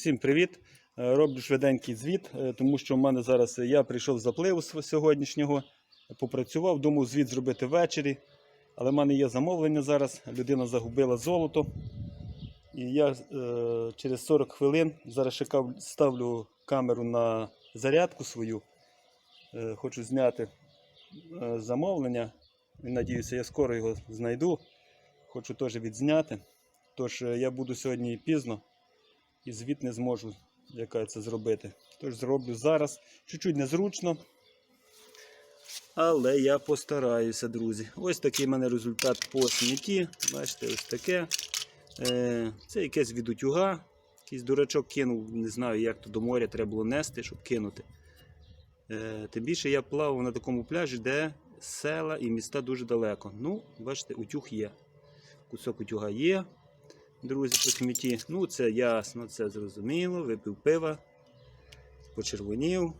Всім привіт! Е, Роблю швиденький звіт, е, тому що в мене зараз е, я прийшов з запливу сьогоднішнього, попрацював, думав звіт зробити ввечері. Але в мене є замовлення зараз. Людина загубила золото. І я е, через 40 хвилин зараз ще ставлю камеру на зарядку свою. Е, хочу зняти е, замовлення. І надіюся, я скоро його знайду. Хочу теж відзняти. Тож я буду сьогодні пізно і звіт не зможу яка це зробити. Тож зроблю зараз. Чуть-чуть незручно. Але я постараюся, друзі. Ось такий в мене результат по смітті. Бачите, ось таке. Е, Це якесь від утюга. Якийсь дурачок кинув, не знаю, як то до моря треба було нести, щоб кинути. Е, Тим більше я плавав на такому пляжі, де села і міста дуже далеко. Ну, бачите, утюг є. Кусок утюга є друзі, по смітті. Ну, це ясно, це зрозуміло. Випив пива, почервонів,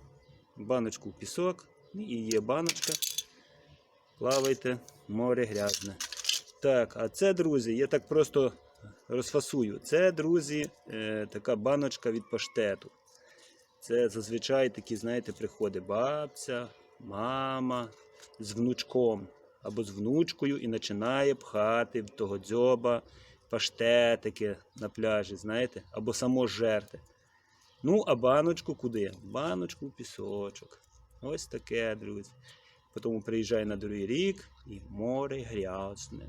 баночку в пісок. Ну, І є баночка. Плавайте, море грязне. Так, а це, друзі, я так просто розфасую. Це, друзі, е, така баночка від паштету. Це зазвичай такі, знаєте, приходить бабця, мама з внучком або з внучкою і починає пхати в того дзьоба паштетики на пляжі, знаєте, або само жерти. Ну, а баночку куди? Баночку пісочок. Ось таке, друзі. Потім приїжджає на другий рік і море грязне.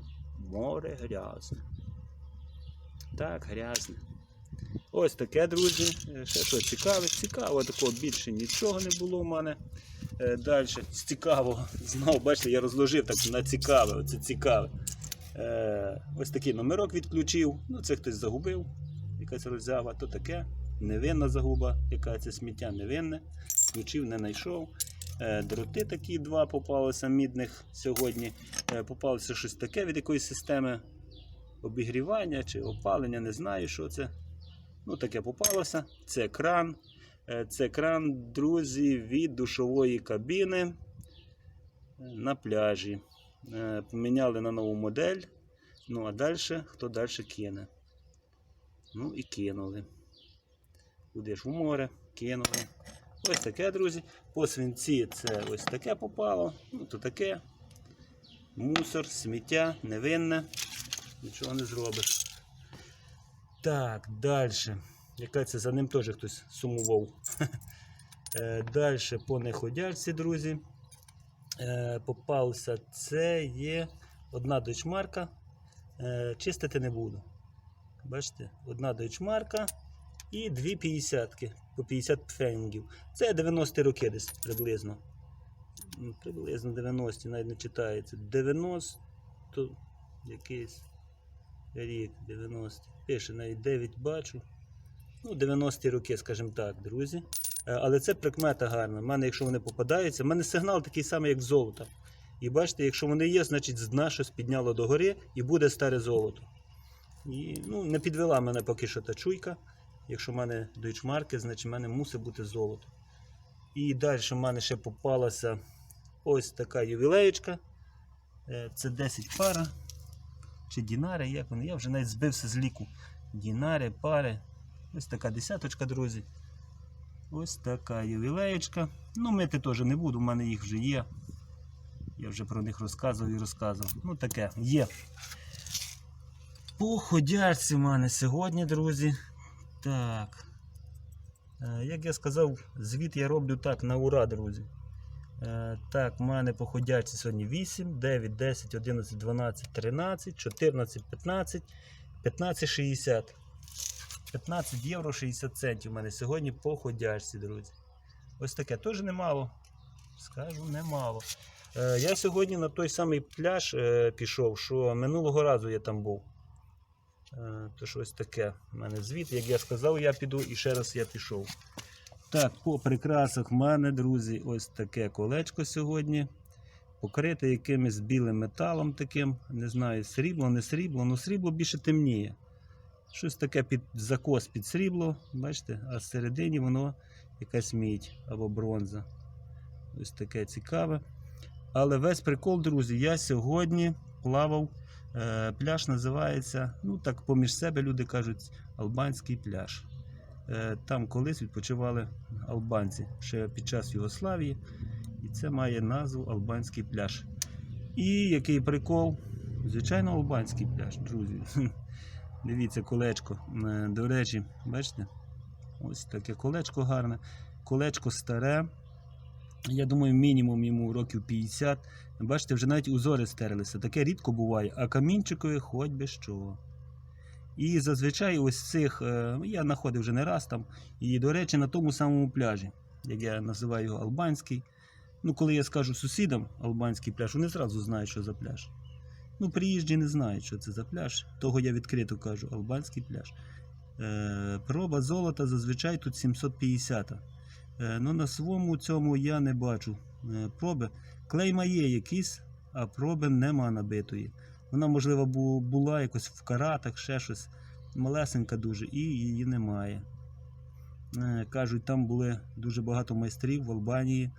Море грязне. Так, грязне. Ось таке, друзі. Е, Ще що цікаве. Цікаво, такого більше нічого не було в мене. Далі, з цікавого. Знову, бачите, я розложив так на цікаве. Оце цікаве. Е, ось такий номерок відключив. Ну, це хтось загубив, якась роззява, то таке. Невинна загуба, яка це сміття невинне. Включив, не знайшов. Е, дроти такі два попалися мідних сьогодні. Е, попалося щось таке від якоїсь системи обігрівання чи опалення, не знаю, що це. Ну, таке попалося. Це кран. Це кран, друзі, від душової кабіни на пляжі. Е, Поміняли на нову модель. Ну, а далі, хто далі кине? Ну і кинули. Куди ж в море, кинули. Ось таке, друзі. По свинці це ось таке попало. Ну, то таке. Мусор, сміття, невинне. Нічого не зробиш. Так, далі. Яка це за ним теж хтось сумував. Далі по неходячці, друзі. Е, попався. Це є одна дочмарка. Е, чистити не буду. Бачите, одна дочмарка і дві п'ятдесятки по 50 фенгів. Це 90-ті роки десь приблизно. Приблизно 90-ті, навіть не читається. 90 якийсь рік, 90. Пише навіть 9 бачу. Ну, 90-ті роки, скажімо так, друзі. Е, Але це прикмета гарна. У мене, якщо вони попадаються, в мене сигнал такий самий, як золото. І бачите, якщо вони є, значить з дна щось підняло догори і буде старе золото. І ну, не підвела мене поки що та чуйка. Якщо в мене дойчмарки, значить в мене мусить бути золото. І далі в мене ще попалася ось така ювілеєчка. Е, Це 10 пара. Чи дінари, як вони? Я вже навіть збився з ліку. Дінари, пари. Ось така десяточка, друзі. Ось така ювілеєчка. Ну, мити теж не буду, в мене їх вже є. Я вже про них розказував і розказував. Ну, таке є. По ходячці в мене сьогодні, друзі. Так. Е, Як я сказав, звіт я роблю так на ура, друзі. Е, Так, в мене по ходячці сьогодні 8, 9, 10, 11, 12, 13, 14, 15, 15, 60. 15 євро 60 центів у мене сьогодні по ходячці, друзі. Ось таке теж немало. Скажу, немало. Е, я сьогодні на той самий пляж е, пішов, що минулого разу я там був. Е, тож ось таке у мене звіт. Як я сказав, я піду і ще раз я пішов. Так, по прикрасах в мене, друзі, ось таке колечко сьогодні. Покрите якимось білим металом таким. Не знаю, срібло, не срібло, ну срібло більше темніє. Щось таке під закос під срібло, бачите, а всередині воно якась мідь або бронза. Ось таке цікаве. Але весь прикол, друзі, я сьогодні плавав. Е, пляж називається, ну так поміж себе люди кажуть, албанський пляж. Е, Там колись відпочивали албанці ще під час Югославії. І це має назву Албанський пляж. І який прикол? Звичайно, албанський пляж, друзі. Дивіться, колечко. Е, До речі, бачите? Ось таке колечко гарне. Колечко старе. Я думаю, мінімум йому років 50. Бачите, вже навіть узори стерлися. Таке рідко буває, а камінчикові хоч би що. І зазвичай ось цих, е, я знаходив вже не раз там. І, до речі, на тому самому пляжі, як я називаю його албанський. Ну, коли я скажу сусідам албанський пляж, вони зразу знають, що за пляж. Ну, приїжджі не знають, що це за пляж. Того я відкрито кажу, албанський пляж. Е, проба золота зазвичай тут 750. Е, ну, на своєму цьому я не бачу е, проби. Клейма є якісь, а проби нема набитої. Вона, можливо, була якось в каратах, ще щось малесенька дуже, і її немає. Е, Кажуть, там були дуже багато майстрів в Албанії,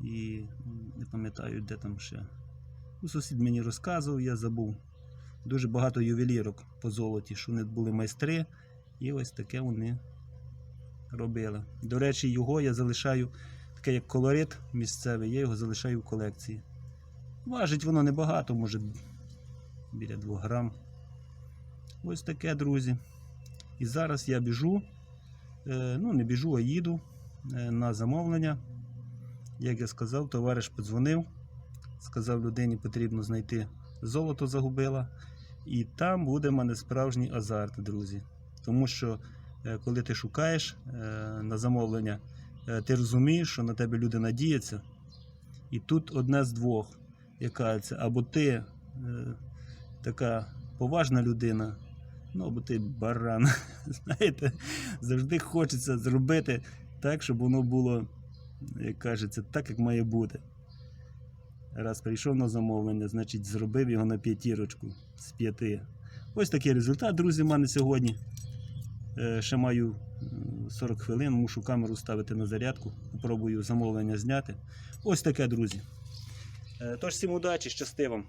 і не пам'ятаю, де там ще. Сусід мені розказував, я забув. Дуже багато ювелірок по золоті, що вони були майстри, і ось таке вони робили. До речі, його я залишаю, таке як колорит місцевий, я його залишаю в колекції. Важить воно небагато, може біля 2 грам. Ось таке, друзі. І зараз я біжу, е, ну не біжу, а їду е, на замовлення. Як я сказав, товариш подзвонив, сказав людині потрібно знайти золото загубила. І там буде в мене справжній азарт, друзі. Тому що е, коли ти шукаєш е, на замовлення, е, ти розумієш, що на тебе люди надіються. І тут одне з двох, яка це або ти така поважна людина, ну або ти баран. Знаєте, завжди хочеться зробити так, щоб воно було, як кажеться, так, як має бути. Раз прийшов на замовлення, значить зробив його на п'ятірочку з п'яти. Ось такий результат, друзі, в мене сьогодні. Е, Ще маю 40 хвилин, мушу камеру ставити на зарядку. Попробую замовлення зняти. Ось таке, друзі. Е, Тож всім удачі, щасти вам.